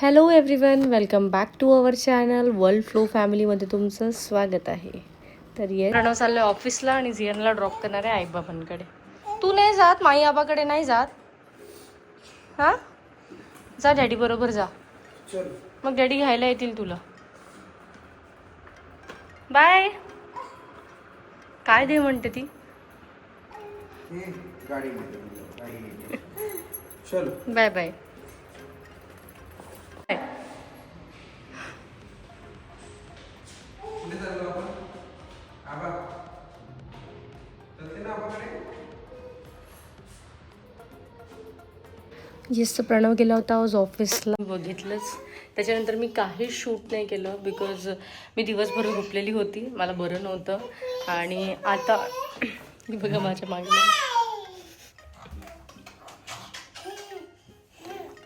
Hello everyone welcome back to our channel world flow फॅमिलीमध्ये तुमचं स्वागत आहे. तर ये प्रणव चाललोय ऑफिसला आणि झियनला ड्रॉप करणार आहे आईबाबांकडे तू नाही जात माई आबाकडे नाही जात. हां? जा डॅडी बरोबर जा. मग डॅडी घ्यायला येतील तुला. बाय काय दे म्हणते ती? चलो. बाय बाय येस प्रणव गेला होता आज ऑफिसला बघितलंच. त्याच्यानंतर मी काही शूट नाही केलं बिकॉज मी दिवसभर झोपलेली होती. मला बरं नव्हतं. आणि आता बघा माझ्या मागे.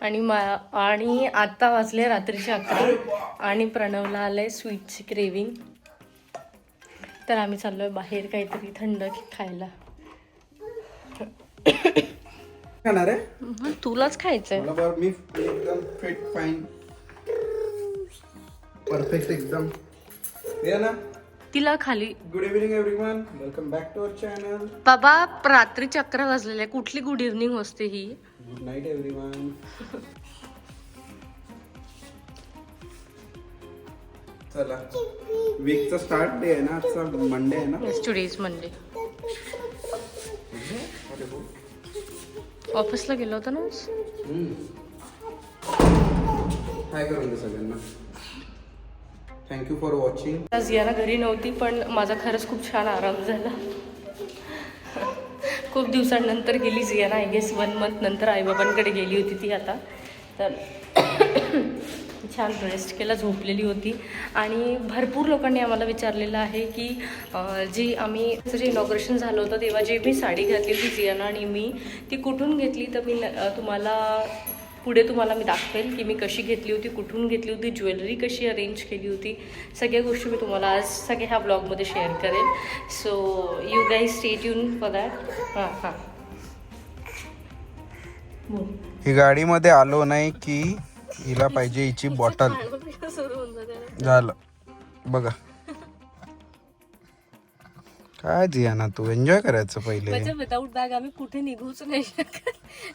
आणि मा आणि आता वाजले रात्रीचे अकरा. आणि प्रणवला आलंय स्वीटची क्रेविंग तर आम्ही चाललोय बाहेर काहीतरी थंड खायला. खाणार आहे? तुलाच खायचंय. मला बरं मी एकदम फिट फाईन परफेक्ट एकदम. या ना. तिला खाली. Good evening everyone welcome back to our channel बाबा रात्रीचे अकरा वाजलेले. कुठली गुड इव्हनिंग असते ही? गुड नाईट एव्हरीवन चला. वीकचा स्टार्ट डे आहे ना आजचा मंडे आहे ना? येस टुडेज मंडे ऑफिसला गेलो होता ना आज? हाय करून दे सगळ्यांना. थँक्यू फॉर वॉचिंग आज याना घरी नव्हती पण माझा खरंच खूप छान आराम झाला. खूप दिवसांनंतर गेली Jiyana I guess one month नंतर आईबाबांकडे गेली होती ती आता. तर छान रेस्ट केला झोपलेली होती. आणि भरपूर लोकांनी आम्हाला विचारलेलं आहे की जी आम्ही जे इनॉग्रेशन झालं होतं तेव्हा जे मी साडी घातली होती जियाना आणि मी ती कुठून घेतली तर मी न- तुम्हाला पुढे तुम्हाला मी दाखवेल की मी कशी घेतली होती कुठून घेतली होती ज्वेलरी कशी अरेंज केली होती. सगळ्या गोष्टी मी तुम्हाला आज सगळ्या ह्या ब्लॉगमध्ये शेअर करेल so you guys stay tune for that हां हां. ही गाडीमध्ये आलो नाही की हिला पाहिजे हिची बॉटल झालं. बघा. काय जिया ना तू? एन्जॉय करायचं पहिले. म्हणजे विदाऊट बॅग आम्ही कुठे निघूच नाही शकत.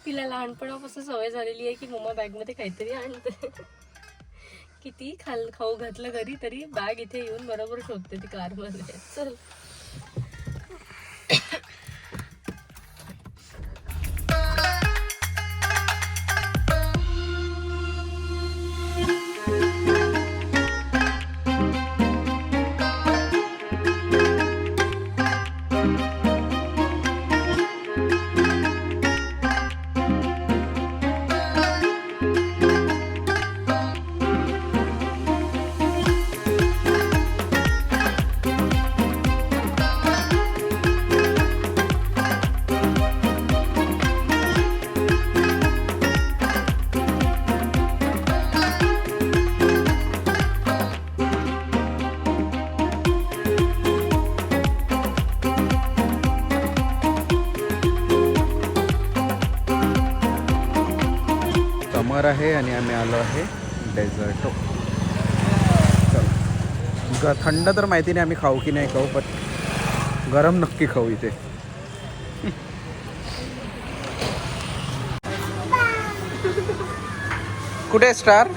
तिला लहानपणापासून सवय झालेली आहे की मम्मा बॅगमध्ये काहीतरी आणते. किती खाल खाऊ घातलं घरी तरी बॅग इथे येऊन बरोबर शोधते ती कारमध्ये. चल. आणि आम्ही आलो आहे डेझर्टो चल ग थंड तर माहिती नाही आम्ही खाऊ की नाही खाऊ पण गरम नक्की खाऊ इथे कुठे स्टार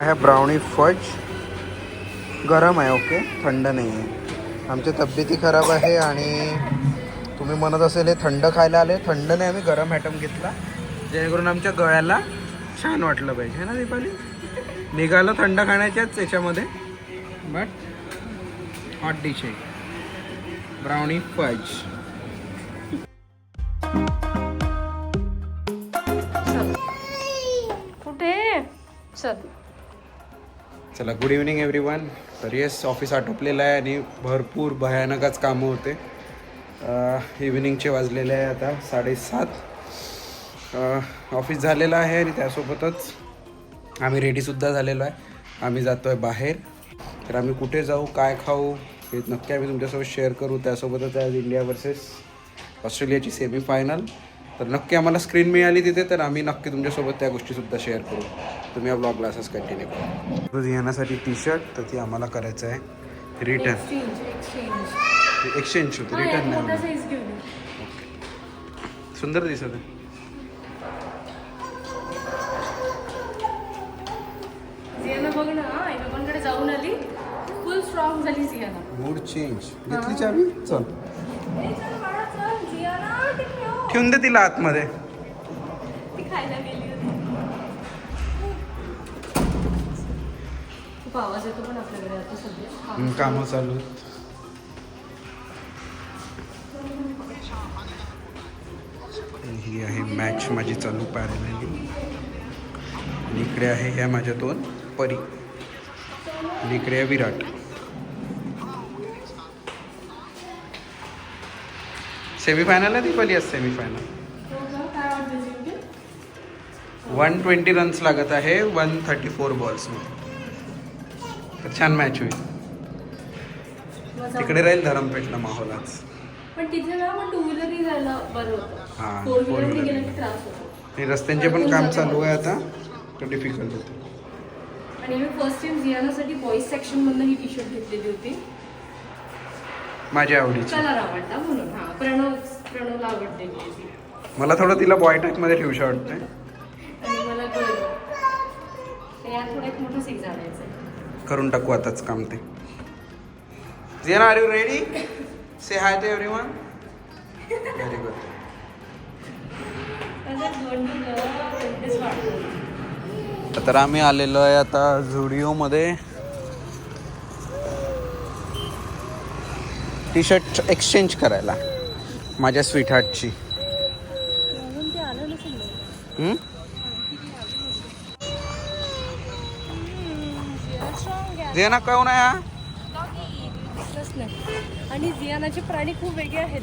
आहे ब्राउनी फज गरम आहे ओके थंड नाही आहे आमची तब्येती खराब आहे आणि तुम्ही म्हणत असेल हे थंड खायला आले. थंड नाही आम्ही गरम आयटम घेतला. जेणेकरून आमच्या गळ्याला छान वाटलं पाहिजे. है ना दीपाली? निघालं थंड खाण्याच्याच याच्यामध्ये. बट हॉट डिश आहे. ब्राउनी फज चल कुठे चल चला गुड इव्हनिंग एव्हरी वन तर येस ऑफिस आटोपलेलं आहे आणि भरपूर भयानकच कामं होते. इव्हिनिंगचे वाजलेले आहे आता साडेसात. ऑफिस झालेलं आहे आणि त्यासोबतच आम्ही रेडीसुद्धा झालेलो आहे. आम्ही जातो आहे बाहेर. तर आम्ही कुठे जाऊ काय खाऊ हे नक्की आम्ही तुमच्यासोबत शेअर करू. त्यासोबतच आज इंडिया वर्सेस ऑस्ट्रेलियाची सेमी फायनल तर नक्की आम्हाला स्क्रीन मिळाली तिथे तर आम्ही नक्की तुमच्यासोबत त्या गोष्टीसुद्धा शेअर करू. तुम्ही या ब्लॉगला असंच कंटिन्यू करा येण्यासाठी टी शर्ट तर ती आम्हाला करायचं आहे. रिटर्न एक्सचेंज होते रिटर्न नाही. सुंदर दिसत आहे. जियाना बघ ना आई बाबांकडे जाऊन आली. फुल स्ट्रॉंग झाली जियाना. मूड चेंज घेतली चावी? चल. ए, चल बाळा, चल. जियाना, ती ठेव. ठेवून दे तिला आतमध्ये. ती खायला गेली खूप आवाज येतो पण आपल्याकडे आता सध्या. कामं चालू आहेत. ही आहे मॅच माझी चालू पॅरेलली आणि इकडे आहे ह्या माझ्या दोन परी. आणि इकडे आहे विराट. सेमीफायनल आहे दीपाली आज सेमीफायनल? वन ट्वेंटी रन्स लागत आहे वन थर्टी फोर बॉल्समध्ये तर छान मॅच होईल. तिकडे राहील धरमपेठला माहोल आज पण तिथे ना मग टू व्हीलरही जायला बरं हा, होतं फोर four व्हीलरनी wheeler. गेलं की त्रास होतो. आणि रस्त्यांचे पण काम चालू आहे आता. तर डिफिकल्ट होतं. आणि मी फर्स्ट टाइम जियानासाठी बॉईज सेक्शन मधनं ही टी शर्ट घेतलेली होती. माझ्या आवडीची. कलर आवडला म्हणून हा प्रणव प्रणवला आवडलेली होती मला थोडं तिला बॉय टाईपमध्ये ठेवूशी वाटतंय आणि मला कळलं तर यात थोडा एक मोठा सिक्स आणायचा आहे करून टाकू आताच काम ते. Jiyana are you ready say hi to everyone very good तर आम्ही आलेलो आहे आता झुडिओमध्ये टी शर्ट एक्सचेंज करायला. माझ्या स्वीट जियाना कोण आहे हा? नाही आणि जियानाचे प्राणी खूप वेगळे आहेत.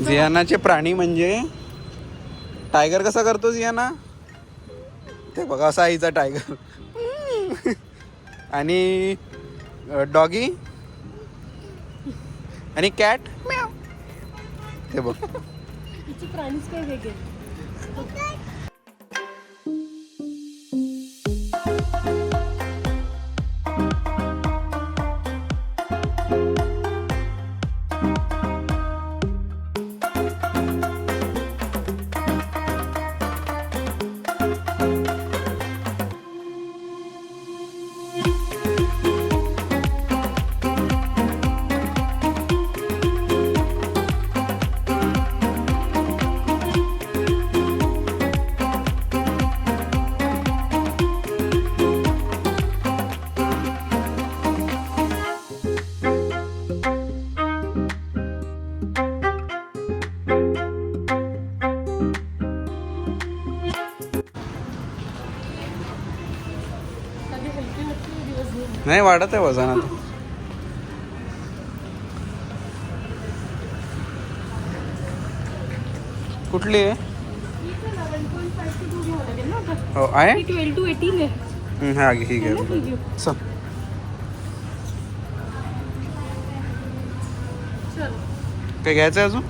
जियानाचे प्राणी म्हणजे टायगर कसा करतो जियाना? ते बघा असा आईचा टायगर आणि डॉगी आणि कॅट ते बघ. तिचे प्राणीच काही वेगळे? नाही वाढत आहे वजन आता. कुठली आहे? हो आहे? टू आहे हम्म, हा घे, ही घे. घेऊ. चल. काय घ्यायचं आहे अजून?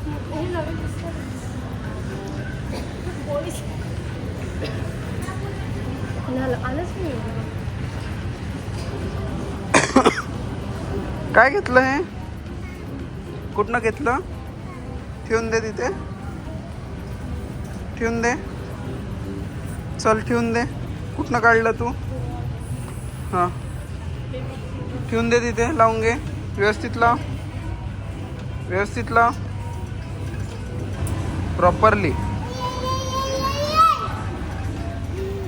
आलं- आलंच काय घेतलं हे? कुठनं घेतलं? ठेवून दे तिथे. ठेवून दे. चल ठेवून दे. कुठनं काढलं तू? हां. ठेवून दे तिथे लावून घे. व्यवस्थित लाव. व्यवस्थित लाव. प्रॉपरली.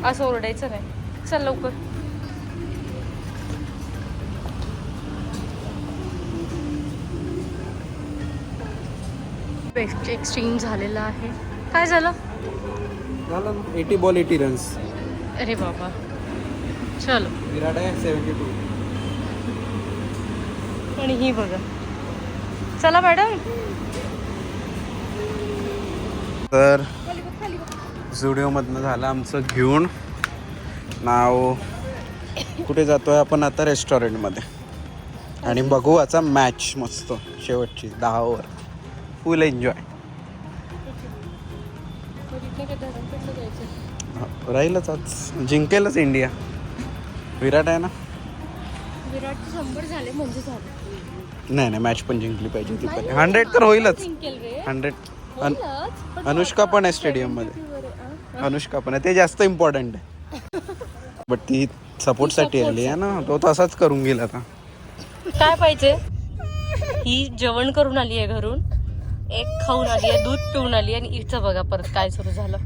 असं ओरडायचं नाही. चल लवकर. बेस्ट एक्सट्रीम झालेला आहे. काय झालं? झालं. एटी बॉल एटी रन्स अरे बाबा. चलो. विराट आहे सेवन्टी टू आणि ही बघा. चला मॅडम. तर झुडिओमधनं झालं आमचं घेऊन. नाव कुठे जातोय आपण आता रेस्टॉरंटमध्ये आणि बघू आता मॅच मस्त. शेवटची दहा ओव्हर फुल एन्जॉय राहीलच आज जिंकेलच इंडिया विराट आहे ना विराट शंभर झाले म्हणजे झाले नाही नाही मॅच पण जिंकली पाहिजे ती पण हंड्रेड तर होईलच. हंड्रेड अनुष्का पण आहे स्टेडियममध्ये. अनुष्का पण आहे. ते जास्त इम्पॉर्टंट आहे. बट ती सपोर्टसाठी आली आहे ना. तो तसाच करून गेला आता. काय पाहिजे? ही जेवण करून आली आहे घरून. एक खाऊन आली आहे दूध पिऊन आली आणि इथं बघा परत काय सुरू झालं.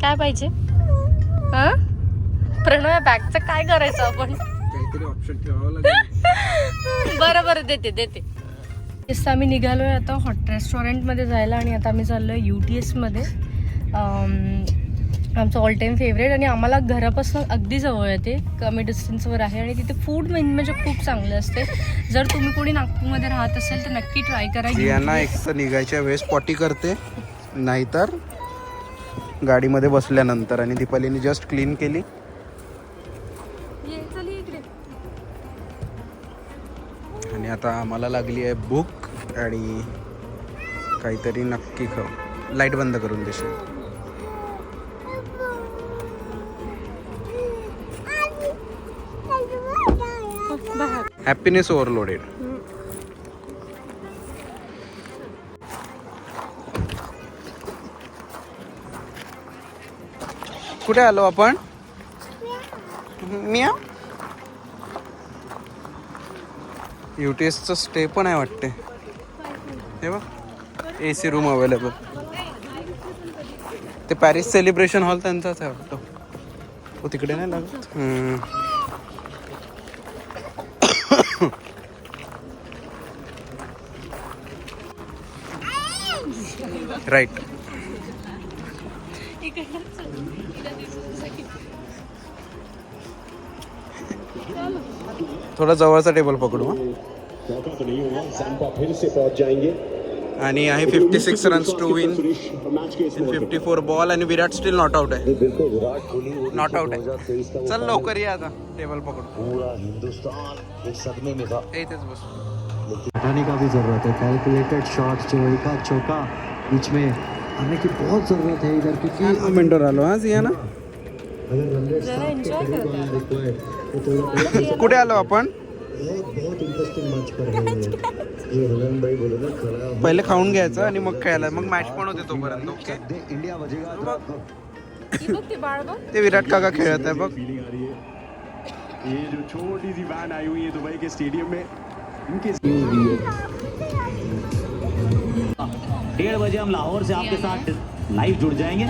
काय पाहिजे? हा? प्रणव बॅगचं काय करायचं आपण? बरं बरं देते देते. तेच आम्ही निघालोय आता हॉट रेस्टॉरंटमध्ये जायला आणि आता आम्ही चाललोय यू टी एसमध्ये आमचं ऑल टाईम फेवरेट आणि आम्हाला घरापासून अगदी जवळ आहे ते कमी डिस्टन्सवर आहे आणि तिथे फूड म्हणजे खूप चांगलं असते. जर तुम्ही कोणी नागपूरमध्ये राहत असेल तर नक्की ट्राय करा. यांना एक तर निघायच्या वेळेस पॉटी करते. नाहीतर गाडीमध्ये बसल्यानंतर आणि दीपालीने जस्ट क्लीन केली. आणि आता आम्हाला लागली आहे भूक आणि काहीतरी नक्की खाऊ लाइट बंद करून देशील. हॅपीनेस ओव्हरलोडेड कुठे आलो आपण? मिया? युटीएसचं स्टे पण आहे वाटते. हे बघ ए सी रूम अवेलेबल ते पॅरिस सेलिब्रेशन हॉल त्यांचाच आहे वाटतं. हो, तिकडे नाही लागत? राईट थोडा जवळचा टेबल पकडू जाएंगे आणि आहे fifty six runs to win in fifty four ball आणि विराट स्टील नॉट आउट आहे. विराट नॉट आउट आहे. चल लवकर या आता टेबल पकडू. पूरा हिंदुस्तान बस. का भी ज़रूरत है. कैलकुलेटेड शॉट जो एका चौका. बीच में आने की बहुत ज़रूरत है इधर क्योंकि मिनटवर आलो हा ना? आना रिक्वायर्ड तो थोड़ा कुठे आलो आपण बहुत बहुत इंटरेस्टिंग मैच पर है ये। ये हुलन भाई बोले ना खड़ा हो। पहिले खाऊन घ्यायचं आणि मग खेळायला मग मॅच पण होते तोपर्यंत ओके इंडिया ही ते विराट काका खेळत आहे बघ है। ये जो छोटी सी वैन आई हुई है दुबई के स्टेडियम में इनके डेढ़ बजे हम लाहौर से आपके साथ लाइव जुड़ जाएँगे।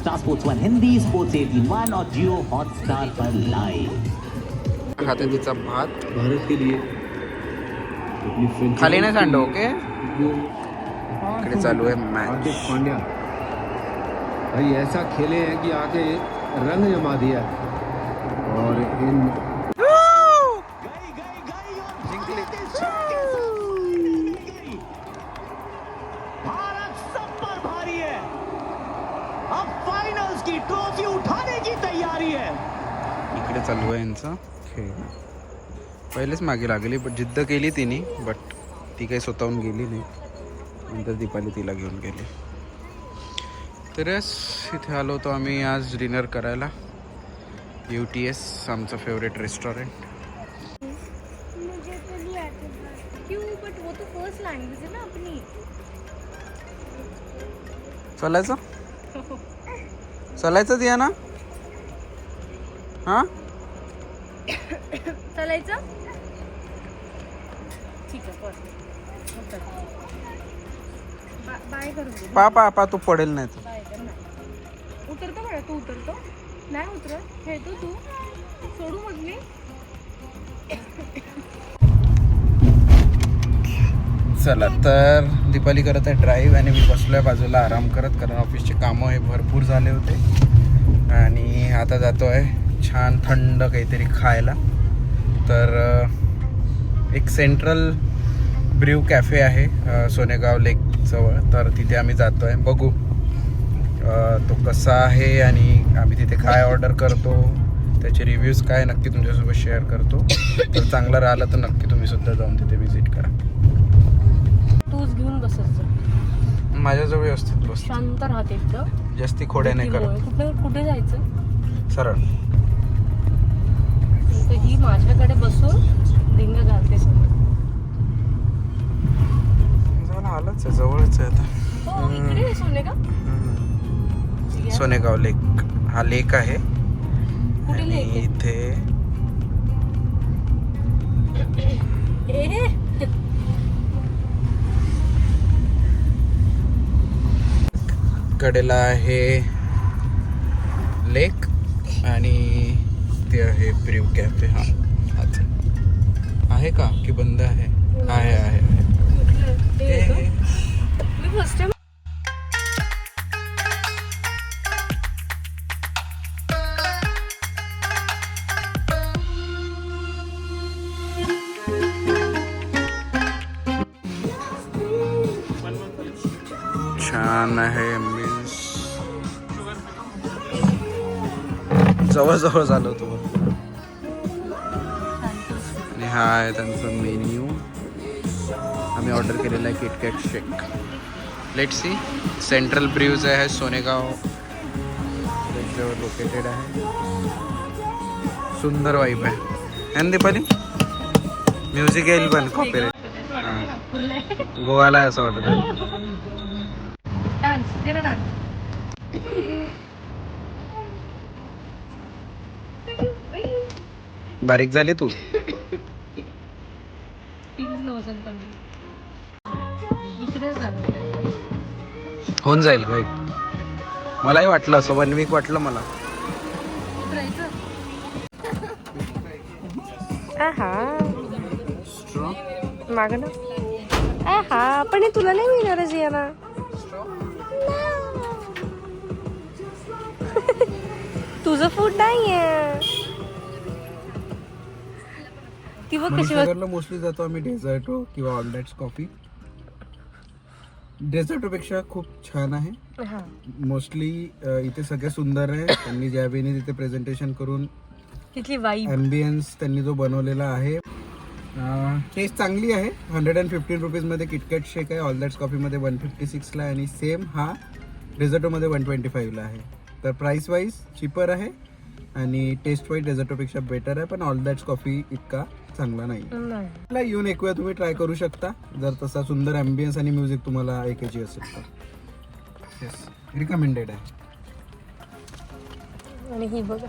Star Sports one Hindi sports eighteen one और जियो हॉटस्टार पर लाइव खाते तिचा भात। भारत के लिए खाली नाही सांडव ओके को इकडे चालू आहे मॅच पांड्या। भाई ऐसा खेले हैं कि आके रंग जमा दिया और इन चालू आहे यांचं खेळ पहिलेच मागे लागली बट जिद्द केली तिने बट ती काही स्वतःहून गेली नाही. नंतर दीपाली तिला घेऊन गेली. तर यस इथे आलो होतो आम्ही आज डिनर करायला. यू टी एस आमचं फेवरेट रेस्टॉरंट चालायचं? चालायचं दिया ना? हां? चालायचं? ठीक आहे बाय करून पा पा पा तू पडेल नाही तर. बाय कर नाही उतरतो म्हणा तू उतरतो. नाही उतरत. खेळतो तू सोडू मग मी. चला तर दीपाली करत आहे ड्राईव्ह आणि मी बसलोय बाजूला आराम करत कारण ऑफिसचे कामं हे भरपूर झाले होते. आणि आता जातो आहे छान थंड काहीतरी खायला. तर एक सेंट्रल ब्र्यू कॅफे आहे सोनेगाव लेक जवळ. तर तिथे आम्ही जातो आहे बघू तो कसा आहे आणि आम्ही तिथे काय ऑर्डर करतो त्याचे रिव्ह्यूज काय नक्की तुमच्यासोबत शेअर करतो. तर चांगलं राहिलं तर नक्की तुम्ही सुद्धा जाऊन तिथे व्हिजिट करा. तूच घेऊन बसायचं माझ्याजवळ व्यवस्थित बस. शांत राहते जास्ती खोड्या नाही करत. कुठे कुठे जायचं? सरळ. तर ही माझ्याकडे बसून रिंग घालते आलंच आहे जवळच आहे आता. हो इकडे आहे सोने का? हम्म. सोनेगाव लेक. हा लेक आहे. आणि? इथे कडेला आहे लेक आणि ते आहे ब्रिव कॅफे हा। हाच आहे. का? की बंद आहे आहे आहे। आहे. ते। छान आहे जवळ जवळ झालं होतो आणि हा आहे त्यांचा मेन्यू. आम्ही ऑर्डर केलेला आहे KitKat shake let see central brews आहे सोनेगाव. त्याच्यावर लोकेटेड आहे. सुंदर वाईब आहे. आणि दीपाली? म्युझिक येईल पण कॉपीराइट गोवाला असं वाटत डान्स दे ना डान्स बारीक झाली तू. होऊन जाईल काही मलाही वाटलं असं वन वीक वाटलं मला. आहा माग ना. आहा पण हे तुला नाही मिळणार जियाना तुझं फूड नाहीये. ती बघ कशी बघ मनीषनगरला मोस्टली जातो आम्ही डेझर्टो किंवा ऑलडॅट्स कॉफी डेझर्टोपेक्षा खूप छान आहे. हा. मोस्टली इथे सगळे सुंदर आहे त्यांनी ज्या वेळी तिथे प्रेझेंटेशन करून तिथली वाई ॲम्बियन्स त्यांनी जो बनवलेला आहे. टेस्ट चांगली आहे. हंड्रेड अँड फिफ्टीन रुपीजमध्ये किटकॅट शेक आहे. ऑलदॅट्स कॉफीमध्ये वन फिफ्टी सिक्सला आहे. आणि सेम हा डेझर्टोमध्ये वन ट्वेंटी फाईव्हला आहे. तर प्राईस वाईज चिपर आहे. आणि टेस्ट वाईज डेझर्टोपेक्षा बेटर आहे. पण ऑल दॅट्स कॉफी इतका चांगला नाही नाही. ला येऊन एक वेळा तुम्ही ट्राय करू शकता. जर तसा सुंदर ॲम्बियन्स आणि म्युझिक तुम्हाला ऐकायची असेल तर. येस रिकमेंडेड आहे. आणि ही बघा.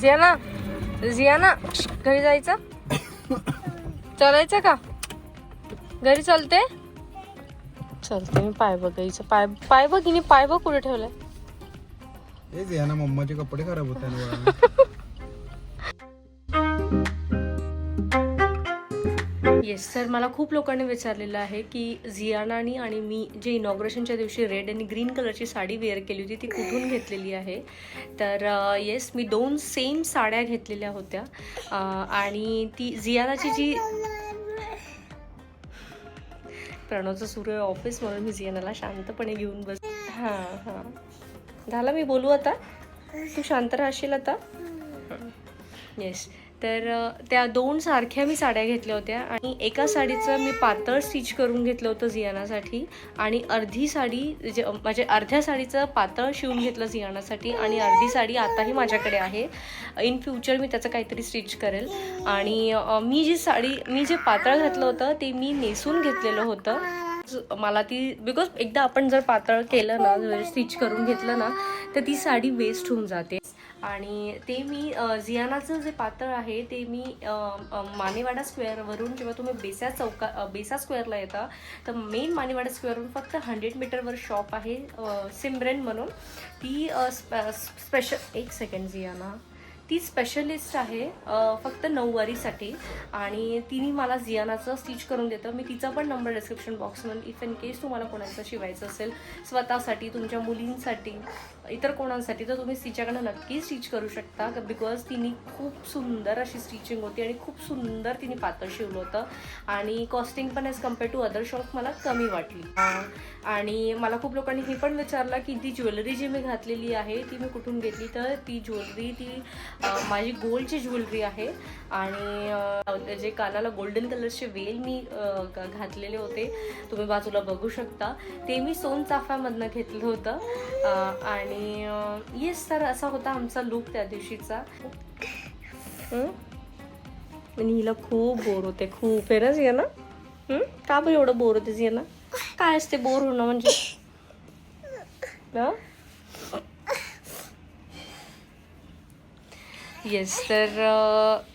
जियाना जियाना घरी जायचं? चालायचं का? घरी चालते? चालते मी पाय बघायचं. पाय पाय बघ पाय बघ कुठे ठेवलाय. तेच या ना मम्माचे कपडे खराब होते येस सर मला खूप लोकांनी विचारलेलं आहे की झियानानी आणि मी जे इनॉग्रेशनच्या दिवशी रेड आणि ग्रीन कलरची साडी वेअर केली होती ती कुठून घेतलेली आहे? तर uh, येस मी दोन सेम साड्या घेतलेल्या होत्या. Uh, आणि ती झियानाची जी प्रणवचं सुरू आहे ऑफिस म्हणून मी झियानाला शांतपणे घेऊन बस हां हां. झालं मी बोलू आता. तू शांत राहशील आता. येस तर त्या दोन सारख्या मी साड्या घेतल्या होत्या आणि एका साडीचं मी पातळ स्टिच करून घेतलं होतं झियानासाठी आणि अर्धी साडी जे म्हणजे अर्ध्या साडीचं पातळ शिवून घेतलं झियानासाठी आणि अर्धी साडी आताही माझ्याकडे आहे. इन फ्युचर मी त्याचं काहीतरी स्टिच करेल. आणि मी जी साडी मी जे पातळ घातलं होतं ते मी नेसून घेतलेलं होतं. मला ती बिकॉज एकदा आपण जर पातळ केलं ना जर स्टिच करून घेतलं ना तर ती साडी वेस्ट होऊन जाते. आणि ते मी झियानाचं जे पातळ आहे ते मी मानेवाडा स्क्वेअरवरून जेव्हा तुम्ही बेसा चौका बेसा स्क्वेअरला येता तर मेन मानेवाडा स्क्वेअरवरून फक्त हंड्रेड मीटरवर शॉप आहे सिमरेन म्हणून. ती स्पेशल एक सेकंड झियाना ती स्पेशलिस्ट आहे फक्त नऊवारीसाठी. आणि तिने मला जियानाचं स्टिच करून देतं. मी तिचा पण नंबर डिस्क्रिप्शन बॉक्समध्ये इफ इन केस तुम्हाला कोणाचं शिवायचं असेल स्वतःसाठी तुमच्या मुलींसाठी इतर कोणांसाठी तर तुम्ही तिच्याकडनं नक्की स्टिच करू शकता. बिकॉज तिने खूप सुंदर अशी स्टिचिंग होती आणि खूप सुंदर तिने पातळ शिवलं होतं. आणि कॉस्टिंग पण as compare to other shop मला कमी वाटली. आणि मला खूप लोकांनी हे पण विचारलं की ती ज्वेलरी जी मी घातलेली आहे ती मी कुठून घेतली? तर ती ज्वेलरी ती माझी गोल्डची ज्वेलरी आहे. आणि जे कानाला गोल्डन कलरचे वेल मी घातलेले होते तुम्ही बाजूला बघू शकता. ते मी सोन चाफ्यामधनं घेतलं होतं. आणि आणि येस तर असा होता आमचा लुक त्या दिवशीचा. आणि हिला खूप बोर होते खूप. आहे ना ना? का बरं एवढं बोर होतेच ये ना? काय असते बोर होणं म्हणजे? येस तर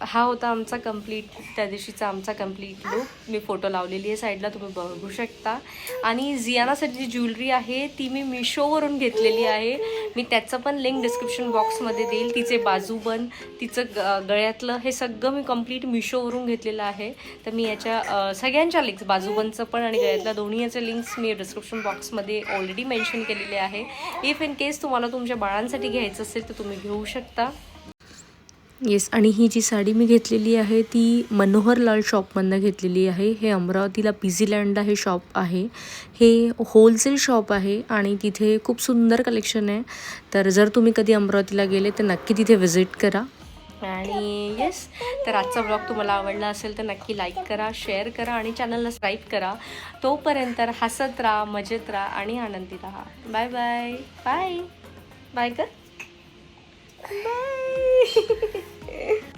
हा होता आमचा कंप्लीट त्या दिवशीचा आमचा कंप्लीट लुक मी फोटो लावलेली आहे साईडला तुम्ही बघू शकता. आणि जियानासाठी जी ज्वेलरी आहे ती मी मिशोवरून घेतलेली आहे. मी त्याचं पण लिंक डिस्क्रिप्शन बॉक्समध्ये देईल. तिचे बाजूबन तिचं ग गळ्यातलं हे सगळं मी कंप्लीट मिशोवरून घेतलेलं आहे. तर मी याच्या सगळ्यांच्या लिंक्स बाजूबनचं पण आणि गळ्यातल्या दोन्ही याचे लिंक्स मी डिस्क्रिप्शन बॉक्समध्ये ऑलरेडी मेन्शन केलेले आहे. इफ इन केस तुम्हाला तुमच्या बाळांसाठी घ्यायचं असेल तर तुम्ही घेऊ शकता. येस आणि ही जी साडी मी घेतलेली आहे ती मनोहरलाल शॉपमधनं घेतलेली आहे. हे अमरावतीला पिझीलँडला हे शॉप आहे. हे होलसेल शॉप आहे आणि तिथे खूप सुंदर कलेक्शन आहे. तर जर तुम्ही कधी अमरावतीला गेले तर नक्की तिथे व्हिजिट करा. आणि येस तर आजचा ब्लॉग तुम्हाला आवडला असेल तर नक्की लाईक करा शेअर करा आणि चॅनलला सबस्क्राईब करा. तोपर्यंत हसत राहा मजेत राहा आणि आनंदी राहा. बाय बाय बाय बाय कर बाय